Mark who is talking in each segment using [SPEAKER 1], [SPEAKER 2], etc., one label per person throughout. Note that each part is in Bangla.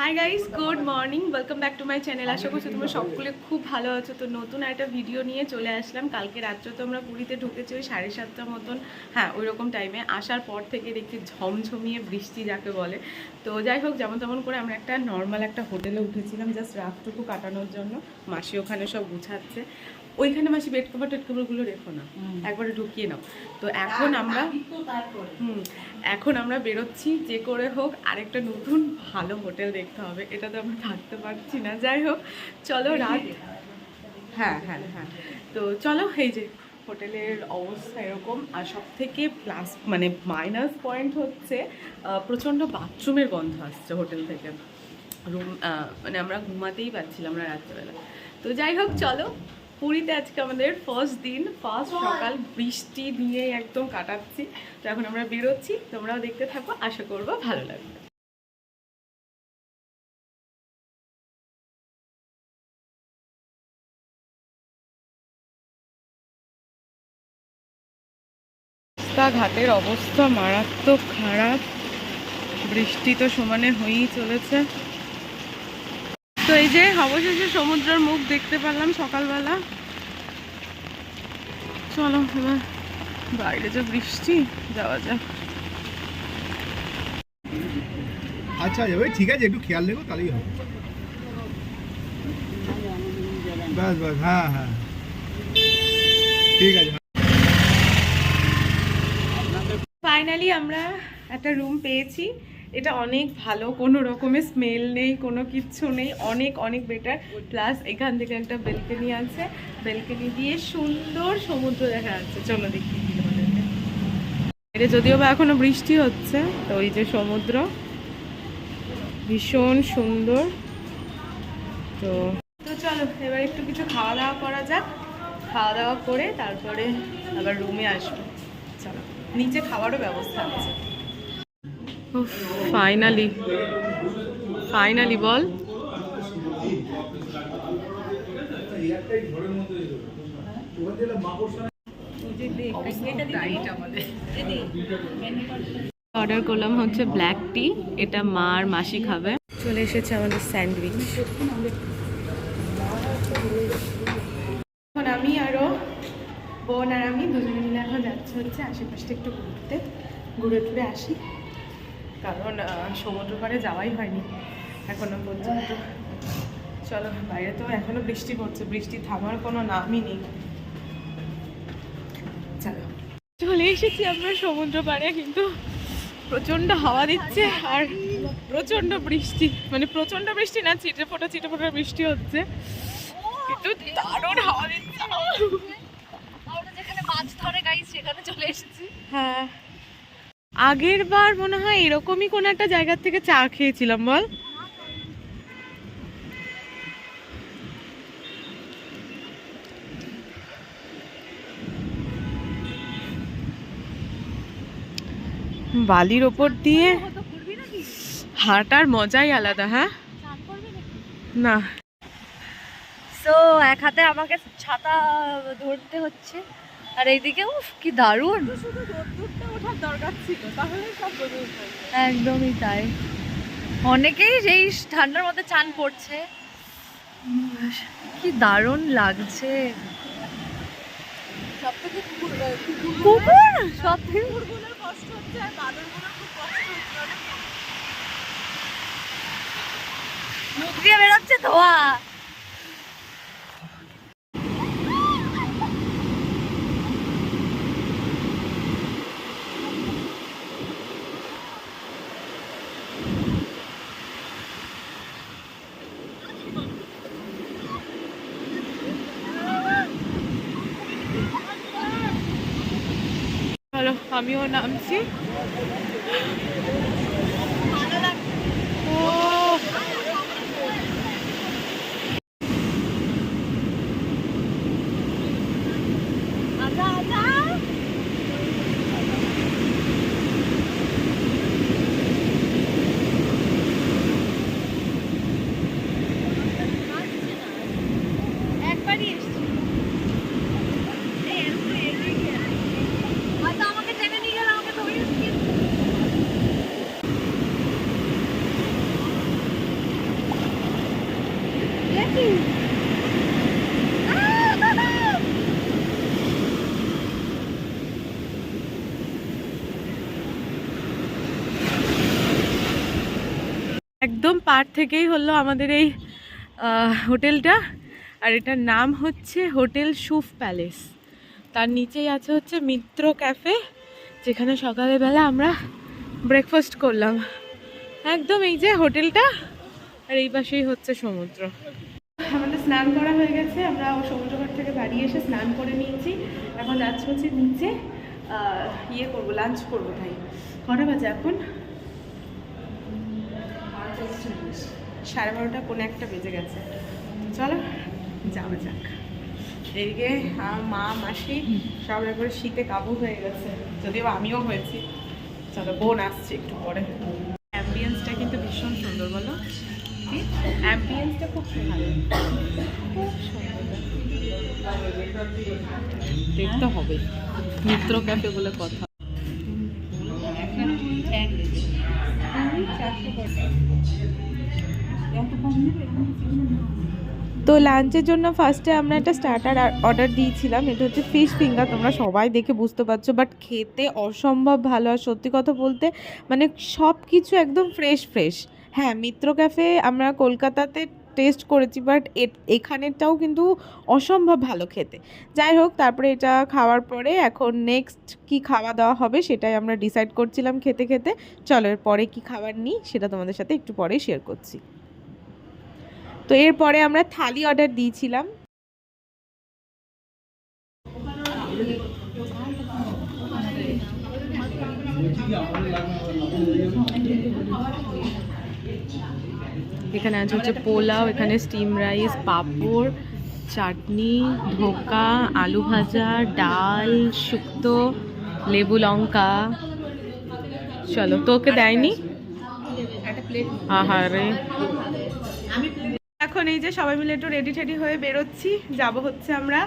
[SPEAKER 1] Hi guys good morning welcome back to my channel আশা করছি তোমরা সকলে খুব ভালো আছো। তো নতুন একটা ভিডিও নিয়ে চলে আসলাম। কালকে রাত্রে তো আমরা পুরীতে ঢুকেছি ওই সাড়ে সাতটার মতন। হ্যাঁ ওই রকম টাইমে আসার পর থেকে দেখছি ঝমঝমিয়ে বৃষ্টি যাকে বলে। তো যাই হোক, যেমন তেমন করে আমরা একটা নর্মাল একটা হোটেলে উঠেছিলাম জাস্ট রাতটুকু কাটানোর জন্য। মাসি ওখানে সব গুছাচ্ছে। ওইখানে মাসি বেড কভার টেড কভারগুলো রেখো না। একবারে ঢুকিয়ে নাও। তো এখন আমরা হুম এখন আমরা বেরোচ্ছি যে করে হোক আরেকটা নতুন ভালো হোটেল দেখতে হবে। এটা তো আমরা থাকতে পারছি না। যাই হোক চলো রাত। হ্যাঁ হ্যাঁ হ্যাঁ। তো চলো এই যে হোটেলের অবস্থা এরকম। আর সব থেকে প্লাস মানে মাইনাস পয়েন্ট হচ্ছে প্রচণ্ড বাথরুমের গন্ধ আসছে হোটেল থেকে। রুম মানে আমরা ঘুমাতেই পারছিলাম না রাত্রেবেলা। তো যাই হোক চলো। পুরীতে আজকে আমাদের ফার্স্ট দিন ফার্স্ট সকাল, বৃষ্টি দিয়ে একদম কাটাচ্ছি। তো এখন আমরা বেরোচ্ছি, তোমরাও দেখতে থাকো, আশা করব ভালো লাগবে। রাস্তাঘাটের অবস্থা মারাত্মক খারাপ। বৃষ্টি তো সমানে হয়েই চলেছে। তো এই যে অবশেষে সমুদ্রের মুখ দেখতে পারলাম সকালবেলা। চলো এবার বাইরে যে বৃষ্টি যাওয়া যাক।
[SPEAKER 2] আচ্ছা যাবে ঠিক আছে একটু খেয়াল রেখো তাহলেই হবে। বাস বাস হ্যাঁ হ্যাঁ। ঠিক আছে
[SPEAKER 1] ফাইনালি আমরা একটা রুম পেয়েছি। এটা অনেক ভালো, কোনো রকমের স্মেল নেই, কোনো কিচ্ছু নেই, অনেক অনেক বেটার প্লাস এখান থেকে একটা বেলকনি আছে। বেলকনি দিয়ে সুন্দর সমুদ্র দেখা যাচ্ছে। চলো দেখি। বাইরে যদিও বা এখনও বৃষ্টি হচ্ছে, তো ওই যে সমুদ্র, ভীষণ সুন্দর। তো তো চলো, এবার একটু কিছু খাওয়া দাওয়া করা যাক। খাওয়া দাওয়া করে তারপরে আবার রুমে আসব। চলো, নিচে খাওয়ারও ব্যবস্থা আছে। ফাইনালি ফাইনালি বল অর্ডার করলাম হচ্ছে ব্ল্যাক টি এটা মা আর মাসি খাবে। চলে এসেছে আমাদের স্যান্ডউইচ। এখন আমি আরও বোন আর আমি দুজনে মিলে এখন যাচ্ছে হচ্ছে আশেপাশটা একটু ঘুরতে। ঘুরে টুরে আসি। কারণ আহ, সমুদ্র পাড়ে যাওয়াই হয়নি এখনও পর্যন্ত। চলো বাইরে তো এখনও বৃষ্টি পড়ছে বৃষ্টি থামার কোনো নামই নেই। চলো। চলে এসেছি আমরা সমুদ্র পাড়ে কিন্তু প্রচণ্ড হাওয়া দিচ্ছে আর প্রচণ্ড বৃষ্টি। মানে প্রচণ্ড বৃষ্টি না চিটে ফোটা চিটে ফোটা বৃষ্টি হচ্ছে। কিন্তু দারুণ হাওয়া দিচ্ছে।
[SPEAKER 3] আমরা যেখানে মাছ ধরে গাই সেখানে চলে এসেছি।
[SPEAKER 1] হ্যাঁ। আগের বার মনে হয় এরকমই কোন একটা জায়গা থেকে চা খেয়েছিলাম, বল। বালির ওপর দিয়ে
[SPEAKER 3] তো
[SPEAKER 1] হাঁটার মজাই আলাদা হ্যাঁ? না।
[SPEAKER 3] সো এক হাতে আমাকে ছাতা ধরতে হচ্ছে। আর এইদিকে উফ কি দারুণ। একদমই তাই। অনেকেই যেই ঠান্ডার মধ্যে চান করছে। কি দারুণ লাগছে। কুকুর সব থেকে
[SPEAKER 1] কষ্ট হচ্ছে আর বাদরগুলোর খুব কষ্ট হচ্ছে
[SPEAKER 3] মুখ দিয়ে বেরোচ্ছে ধোয়া।
[SPEAKER 1] চলো আমিও নামছি। ও
[SPEAKER 3] আজা আজা একবারই এসছি এই এরকম এগিয়ে গিয়ে। হয়তো আমাকে টেনে নিয়ে গেলে আমাকে ধরে নাকি
[SPEAKER 1] একদম পার থেকেই হলো আমাদের এই হোটেলটা। আর এটার নাম হচ্ছে হোটেল সুফ প্যালেস। তার নিচেই আছে হচ্ছে মিত্র ক্যাফে, যেখানে সকালবেলা আমরা ব্রেকফাস্ট করলাম। একদম এই যে হোটেলটা, আর এই পাশেই হচ্ছে সমুদ্র। আমাদের স্নান করা হয়ে গেছে, আমরা সমুদ্রঘাট থেকে বাড়ি এসে স্নান করে নিয়েছি। এখন যাচ্ছে হচ্ছে নিচে ইয়ে করব লাঞ্চ করব তাই। কটা বাজে এখন? সাড়ে বারোটা কোনো একটা বেজে গেছে। চলো, যাওয়া যাক। এদিকে মা, মাসি সব একবারে শীতে কাবু হয়ে গেছে। যদিও আমিও হয়েছি। চলো, বোন আসছে একটু পরে। অ্যাম্বিয়েন্সটা কিন্তু ভীষণ সুন্দর, বলো। অ্যাম্বিয়েন্সটা খুব ভালো খুব সুন্দর। দেখতে হবে। মিত্র ক্যাফে বলে কথা। তো লাঞ্চের জন্য ফার্স্টে আমরা একটা স্টার্টার অর্ডার দিয়েছিলাম। এটা হচ্ছে ফিশ ফিঙ্গার তোমরা সবাই দেখে বুঝতে পারছ। বাট খেতে অসম্ভব ভালো আর সত্যি কথা বলতে মানে সব কিছু একদম ফ্রেশ ফ্রেশ হ্যাঁ মিত্র ক্যাফে আমরা কলকাতাতে টেস্ট করেছি বাট এখানেরটাও কিন্তু অসম্ভব ভালো খেতে। যাই হোক, তারপরে এটা খাওয়ার পরে এখন নেক্সট কি খাওয়া দাওয়া হবে সেটাই আমরা ডিসাইড করছিলাম খেতে খেতে। চলো এর পরে কি খাবার নিই সেটা তোমাদের সাথে একটু পরে শেয়ার করছি। তো এরপরে আমরা থালি অর্ডার দিয়েছিলাম। এখানে আছে হচ্ছে পোলাও এখানে স্টিম রাইস পাঁপড় চাটনি ধোকা আলু ভাজা ডাল শুক্তো লেবু লঙ্কা। চলো তোকে দেয়নি? আহারে। এখন এই যে সবাই মিলে একটু রেডি টেডি হয়ে বেরোচ্ছি। যাব হচ্ছে আমরা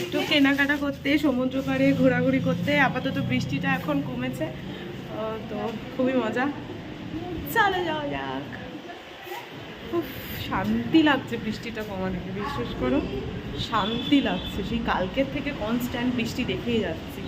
[SPEAKER 1] একটু কেনাকাটা করতে, সমুদ্র পাড়ে ঘোরাঘুরি করতে। আপাতত বৃষ্টিটা এখন কমেছে। তো খুবই মজা। চলে যাওয়া যাক। খুব শান্তি লাগছে বৃষ্টিটা কমা থেকে বিশ্বাস করো। শান্তি লাগছে। সেই কালকের থেকে কনস্ট্যান্ট বৃষ্টি দেখেই যাচ্ছি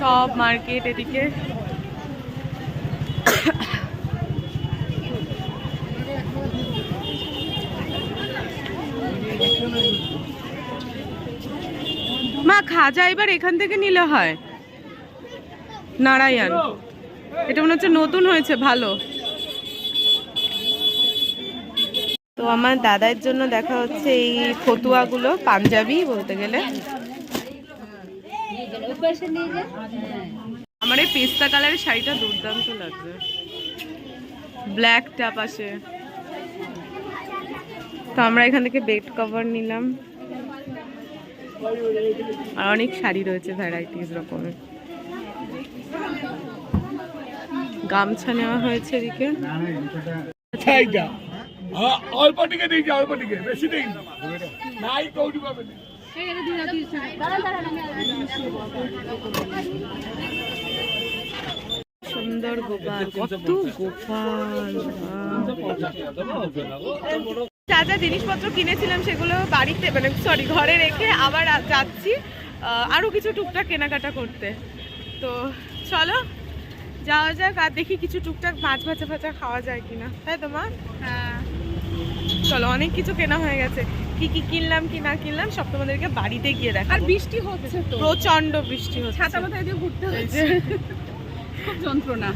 [SPEAKER 1] সব মার্কেট এদিকে। মা, খাজা এবার এখান থেকে নিলে হয়। নারায়ণ। এটা মনে হচ্ছে নতুন হয়েছে, ভালো। তো আমার দাদার জন্য দেখা হচ্ছে এই ফতুয়াগুলো, পাঞ্জাবি বলতে গেলে। আমার এই পেস্তা কালারের শাড়িটা দুর্দান্ত লাগছে ব্ল্যাকটা পাশে। তো আমরা এখান থেকে বেড কভার নিলাম। আর অনেক শাড়ি রয়েছে ভ্যারাইটিস রকমের। গামছা নেওয়া হয়েছে এদিকে।
[SPEAKER 4] হ্যাঁ, দিয়েছি বেশি দিই নাই কৌটি
[SPEAKER 1] সুন্দর গোপাল কত গোপাল যা যা জিনিসপত্র কিনেছিলাম সেগুলো বাড়িতে মানে সরি ঘরে রেখে আবার যাচ্ছি আহ, আরও কিছু টুকটাক কেনাকাটা করতে। তো চলো যাওয়া যাক আর দেখি কিছু টুকটাক মাছ ভাজা ভাজা খাওয়া যায় কিনা। তাই তো মা? হ্যাঁ। চলো অনেক কিছু কেনা হয়ে গেছে। কি কি কিনলাম কি না কিনলাম সব তোমাদেরকে বাড়িতে গিয়ে দেখা আর বৃষ্টি হচ্ছে তো। প্রচণ্ড বৃষ্টি হচ্ছে। ছাতা মাথায় দিয়ে ঘুরতে হচ্ছে? খুব যন্ত্রণা।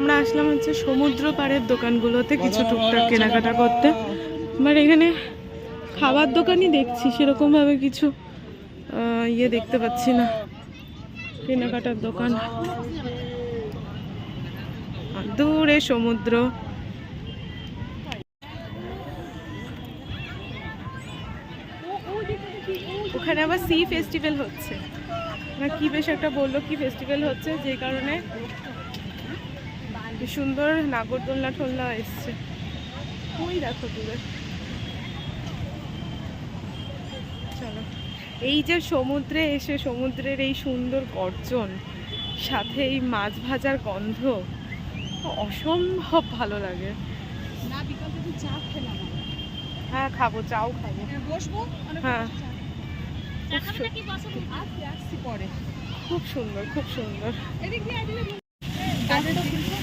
[SPEAKER 1] আমরা আসলাম হচ্ছে সমুদ্র পাড়ের দোকানগুলোতে কিছু টুকটাক কেনাকাটা করতে। বাট এখানে খাবার দোকানই দেখছি সেরকম ভাবে কিছু ইয়ে দেখতে পাচ্ছি না। কেনাকাটার দোকান। দূরে সমুদ্র। ওখানে আবার সি ফেস্টিভ্যাল হচ্ছে। না কি বেশ একটা বলল কি ফেস্টিভ্যাল হচ্ছে যে কারণে সুন্দর নাগরদোলনা ঠোলনা এসছে। ওই দেখো দূরে। চলো। এই যে সমুদ্রে এসে সমুদ্রের এই সুন্দর গর্জন সাথে এই মাছ ভাজার গন্ধ অসম্ভব ভালো লাগে। হ্যাঁ খাব চাও খাব।
[SPEAKER 3] বসবো?
[SPEAKER 1] হ্যাঁ
[SPEAKER 3] দেখাবে কি বসো আসছি আসছি পরে।
[SPEAKER 1] খুব সুন্দর খুব সুন্দর।
[SPEAKER 3] এদিক দিয়ে এদিকে কাটে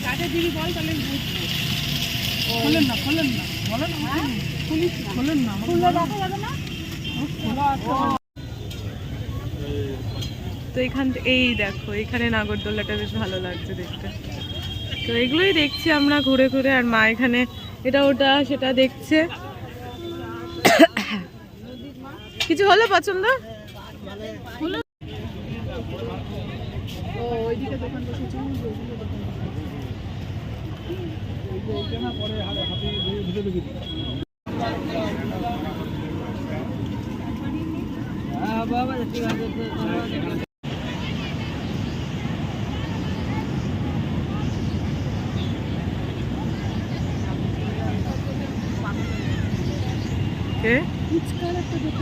[SPEAKER 3] কাটে দিবি বল তাহলে খোলেন না খোলেন না। বলেন খুলিস না। খোলেন না খুললে দেখা যাবে না?
[SPEAKER 1] তো এখান এই দেখো এখানে নাগরদোলাটা বেশ ভালো লাগছে দেখতে। তো এগুলোই দেখছি আমরা ঘুরে ঘুরে আর মা এখানে এটা ওটা সেটা দেখছে। কিছু হলো পছন্দ? কে মা উঠের পিঠে উঠবে নাকি কেন
[SPEAKER 3] কত উঁচুতে পাগল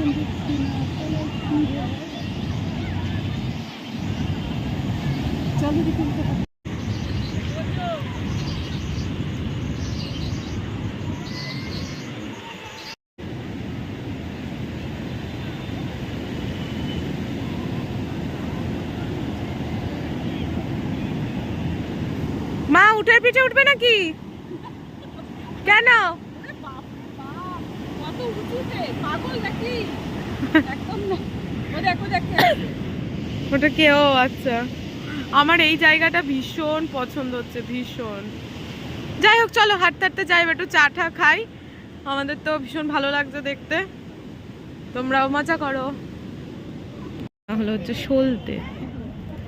[SPEAKER 3] নাকি একদম না ও দেখো দেখো
[SPEAKER 1] ওটা কে? ও আচ্ছা। আমার এই জায়গাটা ভীষণ পছন্দ হচ্ছে, ভীষণ। যাই হোক, চলো, হাঁটতে হাঁটতে যাই, একটু চা টা খাই। আমাদের তো ভীষণ ভালো লাগছে দেখতে। তোমরাও মজা করো। হলো হচ্ছে সলতে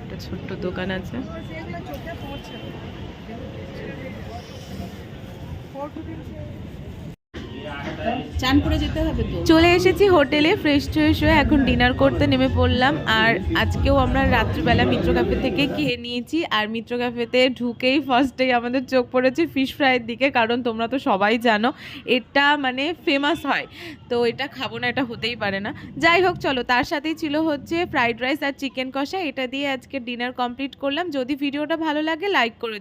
[SPEAKER 1] একটা ছোট্ট দোকান আছে।
[SPEAKER 3] চান করে যেতে হবে
[SPEAKER 1] চলে এসেছি হোটেলে ফ্রেশ ট্রেশ হয়ে এখন ডিনার করতে নেমে পড়লাম। আর আজকেও আমরা রাত্রিবেলা মিত্র ক্যাফে থেকে খেয়ে নিয়েছি। আর মিত্র ক্যাফেতে ঢুকেই ফার্স্টেই আমাদের চোখ পড়েছে ফিশ ফ্রাইয়ের দিকে, কারণ তোমরা তো সবাই জানো, এটা মানে ফেমাস হয়। তো এটা খাব না, এটা হতেই পারে না। যাই হোক, চলো, তার সাথেই ছিল হচ্ছে ফ্রাইড রাইস আর চিকেন কষা। এটা দিয়ে আজকে ডিনার কমপ্লিট করলাম। যদি ভিডিওটা ভালো লাগে লাইক করে।